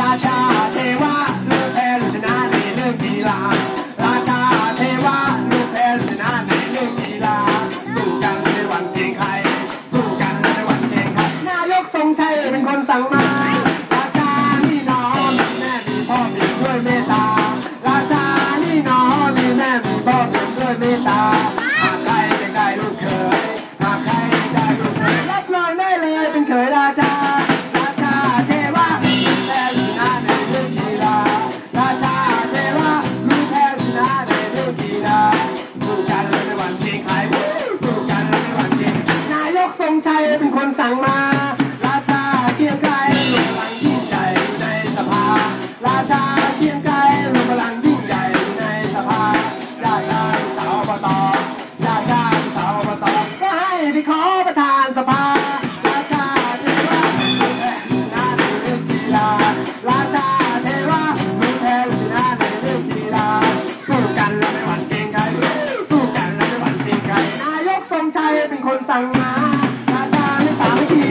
ราชาเทวะลูกแพ้ลูกชนะในเรื่องกีฬาราชาเทวะลูกแพ้ลูกชนะในเรื่องกีฬาสู้กันในวันเกรงใครสู้กันในวันเกรงใครนายกทรงชัยเป็นคนสั่งมาราชานี่น้องมีแม่มีพ่อมีด้วยเมตตาราชานี่น้องมีแม่มีพ่อมีด้วยเมตตา ชันคนสั่งมา ราชาเกียงไกรลูกพลังยิ่งใหญ่ในสภา ราชาเกียงไกรลูกพลังยิ่งใหญ่ในสภาได้ได้สาวอบตได้ได้สาวอบตก็ให้ไปขอประธานสภา ราชาเทวะลูกแพ้ชนะในเรื่องกีฬาราชาเทวะลูกแพ้ชนะในเรื่องกีฬาสู้กันแล้วไม่หวั่นเกรงใครสู้กันแล้วไม่หวั่นเกรงใครนายกทรงชัยเป็นคนสั่งมา ที่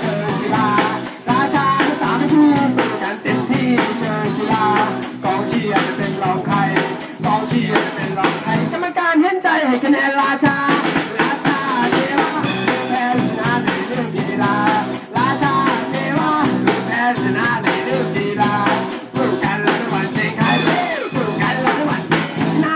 เชิญกีฬาราชาไม่สามัคคีสู้กันเต็มที่เชิญกีฬากองเชียร์เป็นรองใครกองเชียร์เป็นรองใครกรรมการเห็นใจให้คะแนนราชาราชาเทวะลูกแพ้ชนะในเรื่องกีฬาราชาเทวะลูกแพ้ชนะในเรื่องกีฬาสู้กันแล้วไม่หวั่นเกรงใครสู้กันแล้วไม่หวั่นเกรงนา